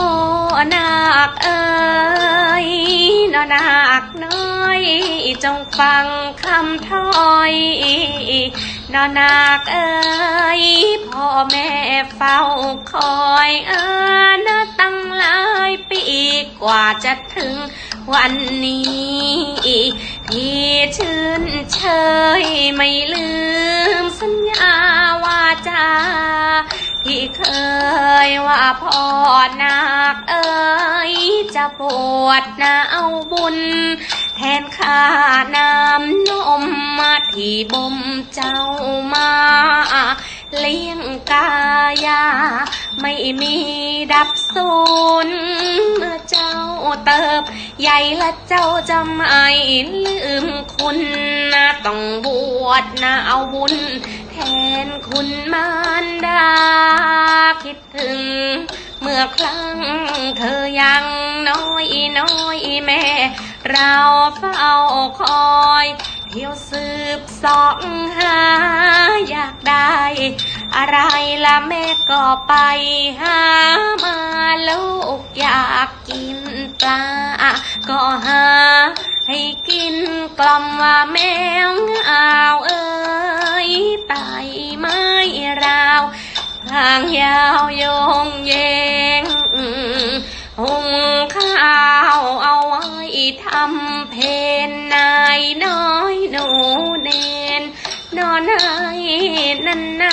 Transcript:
โอ้นาคเอ้ยนอนาคน้อย จงฟังคำถ้อยนอนาคเอ้ยพ่อแม่เฝ้าคอยเอานาตั้งหลายปีกว่าจะถึงวันนี้ที่ชื่นเชยไม่ลืมสัญญา พ่อนาคเอ้ยจะบวชนาเอาบุญ แทนค่าน้ำนมมาที่บ่มเจ้ามา เลี้ยงกายา ไม่มีดับสูญเมื่อเจ้าเติบ ใหญ่และเจ้าจะไม่ลืมคุณนะต้องบวชนะเอาบุญ แทนคุณมารดา คิดถึง เมื่อครั้งเธอยังน้อยน้อยแม่ เราเฝ้าคอย เที่ยวสืบสองหา อยากได้ อะไรล่ะแม่ก็ไปหามาลูกอยากกินปลา ก็หา ให้กินกล่อมว่าแมวอาวเอ้ยไตไม้รา ทางยาวยงเยงหุงข้าวเอาไว้ทำเพนนายน้อยหนูเนนนอนให้นาน